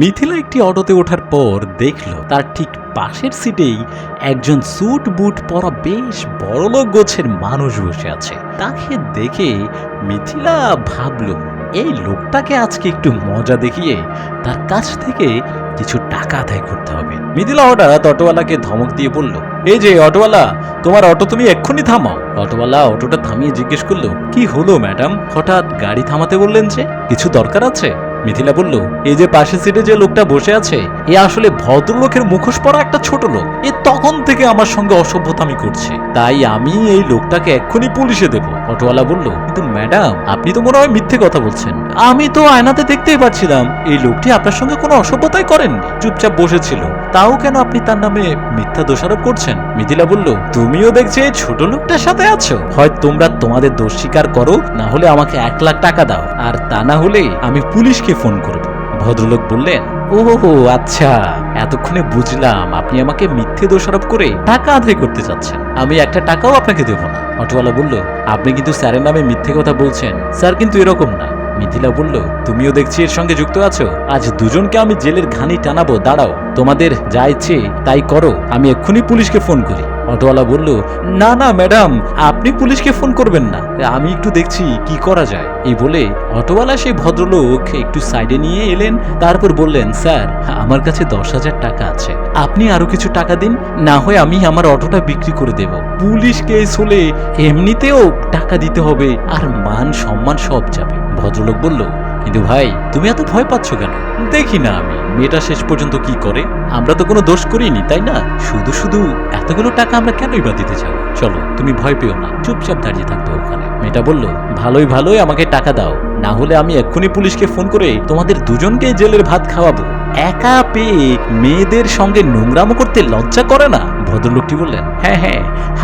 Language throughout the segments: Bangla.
মিথিলা একটি অটোতে ওঠার পর দেখল তার ঠিক পাশের সিটেই একজন স্যুট বুট পরা বেশ বড়লোক গোছের মানুষ বসে আছে। তাকে দেখে মিথিলা ভাবল, এই লোকটাকে আজকে একটু মজা দেখিয়ে তার কাছ থেকে কিছু টাকা আদায় করতে হবে। মিথিলা হঠাৎ অটোওয়ালাকে ধমক দিয়ে বলল, এই যে অটোওয়ালা, তোমার অটো তুমি এক্ষুনি থামাও। অটোওয়ালা অটোটা থামিয়ে জিজ্ঞেস করল, কি হলো, ম্যাডাম? হঠাৎ গাড়ি থামাতে বললেন যে, কিছু দরকার আছে? মিথিলা বলল, এই যে পাশে সিটে যে লোকটা বসে আছে, এ আসলে ভদ্রলোকের মুখোশ পরা একটা ছোট লোক। এ তখন থেকে আমার সঙ্গে অসভ্যতামি করছে। তাই আমি এই লোকটাকে এক্ষুনি পুলিশে দেব। অটোওয়ালা বলল, কিন্তু ম্যাডাম, আপনি তো মনে হয় মিথ্যে কথা বলছেন। আমি তো আয়নাতে দেখতেই পাচ্ছিলাম এই লোকটি আপনার সঙ্গে কোনো অসভ্যতাই করেন চুপচাপ বসেছিল। তাও কেন আপনি তার নামে মিথ্যা দোষারোপ করছেন? মিথিলা বলল, তুমিও দেখছি এই ছোট লোকটার সাথে আছো। হয় তোমরা তোমাদের দোষ স্বীকার করো, না হলে আমাকে এক লাখ টাকা দাও, আর তা না হলে আমি পুলিশকে ফোন করব ভদ্রলোক বললেন ও আচ্ছা। এতক্ষণে বুঝলাম আপনি আমাকে মিথ্যে দোষারোপ করে টাকা আদায় করতে চাচ্ছেন। আমি একটা টাকাও আপনাকে দেবো না। অটোওয়ালা বলল, আপনি কিন্তু স্যারের নামে মিথ্যে কথা বলছেন। স্যার কিন্তু এরকম না। মিথিলা বলল, তুমিও দেখছি এর সঙ্গে যুক্ত আছো। আজ দুজনকে আমি জেলের ঘানি টানাবো। দাঁড়াও, তোমাদের যা ইচ্ছে তাই করো। আমি এক্ষুনি পুলিশকে ফোন করি। অটোওয়ালা বলল, না না, ম্যাডাম, আপনি পুলিশকে ফোন করবেন না। আমি একটু দেখছি কি করা যায়। এই বলে অটোওয়ালা সেই ভদ্রলোক একটু সাইডে নিয়ে এলেন, তারপর বললেন, স্যার, আমার কাছে দশ হাজার টাকা আছে। আপনি আরও কিছু টাকা দিন, না হয় আমি আমার অটোটা বিক্রি করে দেব। পুলিশ কেস হলে এমনিতেও টাকা দিতে হবে, আর মান সম্মান সব যাবে। ভদ্রলোক বলল কিন্তু ভাই, তুমি এত ভয় পাচ্ছ কেন? দেখি না আমি, মেয়েটা শেষ পর্যন্ত কি করে? আমরা তো কোনো দোষ করিনি, তাই না? শুধু শুধু এতগুলো টাকা আমরা কেনই বা দিতে যাব চলো, তুমি ভয় পেও না, চুপচাপ দাঁড়িয়ে থাকতো ওখানে। মেয়েটা বলল, ভালোই ভালোই আমাকে টাকা দাও। না হলে আমি এক্ষুনি পুলিশকে ফোন করে তোমাদের দুজনকে জেলের ভাত খাওয়াবো। একা পেয়ে মেয়েদের সঙ্গে নোংরামো করতে লজ্জা করে না? ভদ্রলোকটি বললেন হ্যাঁ হ্যাঁ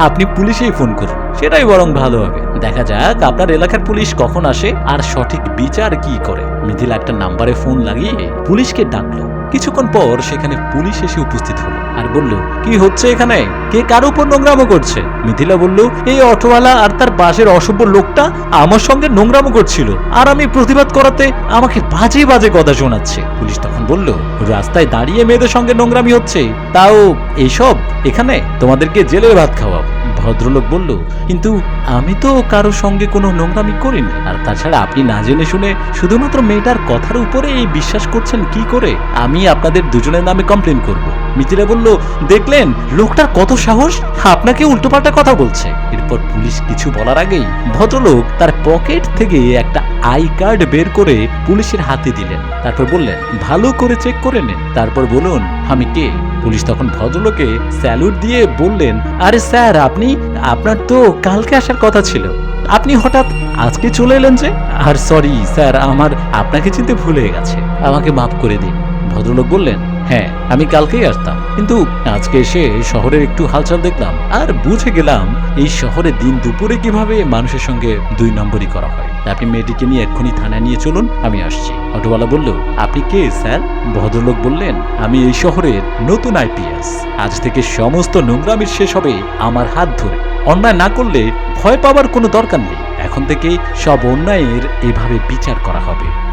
আপনি পুলিশেই ফোন করুন, সেটাই বরং ভালো হবে। দেখা যাক, আপনার এলাকার পুলিশ কখন আসে আর সঠিক বিচার কি করে। মিথিলা একটা নাম্বারে ফোন লাগিয়ে পুলিশকে ডাকলো। কিছুক্ষণ পর সেখানে পুলিশ এসে উপস্থিত হলো। আর বলল, কি হচ্ছে এখানে? কে কার উপর নোংরামো করছে? মিথিলা বলল, এই অটোওয়ালা আর তার বাসের অসভ্য লোকটা আমার সঙ্গে নোংরামো করছিল আর আমি প্রতিবাদ করাতে আমাকে বাজে বাজে কথা শোনাচ্ছে। পুলিশ তখন বলল, রাস্তায় দাঁড়িয়ে মেয়েদের সঙ্গে নোংরামি হচ্ছে। তাও এইসব? এখানে? তোমাদেরকে জেলের ভাত খাওয়াবো ভদ্রলোক বলল, কিন্তু আমি তো কারও সঙ্গে কোনো নোংরামি করিনি। আর তাছাড়া আপনি না জেনে শুনে শুধুমাত্র মেয়েটার কথার উপরে এই বিশ্বাস করছেন কি করে? আমি আপনাদের দুজনের নামে কমপ্লেন করব। মিথিলা বলল, দেখলেন, লোকটার কত সাহস? আপনাকে উল্টোপাল্টা কথা বলছে। এরপর পুলিশ কিছু বলার আগেই ভদ্রলোক তার পকেট থেকে একটা আই কার্ড বের করে পুলিশের হাতে দিলেন। তারপর বললেন, ভালো করে চেক করে নেন। তারপর বলুন, আমি কে? পুলিশ তখন ভদ্রলোকে স্যালুট দিয়ে বললেন, আরে স্যার, আপনি, আপনার তো কালকে আসার কথা ছিল। আপনি হঠাৎ আজকে চলে এলেন যে? আর সরি স্যার, আমার, আপনাকে চিনতে ভুলে গেছে। আমাকে মাফ করে দিন। ভদ্রলোক বললেন হ্যাঁ আমি কালকেই আসতাম। কিন্তু আজকে এসে শহরের একটু হালচাল দেখলাম আর বুঝে গেলাম এই শহরে দিন দুপুরে কীভাবে মানুষের সঙ্গে দুই নম্বরই করা হয়। আপনি মেয়েটিকে নিয়ে এক্ষুনি থানায় নিয়ে চলুন, আমি আসছি। অটোওয়ালা বলল, আপনি কে, স্যার? ভদ্রলোক বললেন, আমি এই শহরের নতুন আইপিএস। আজ থেকে সমস্ত নোংরামির শেষ হবে আমার হাত ধরে। অন্যায় না করলে ভয় পাওয়ার কোনো দরকার নেই। এখন থেকে সব অন্যায়ের এভাবে বিচার করা হবে।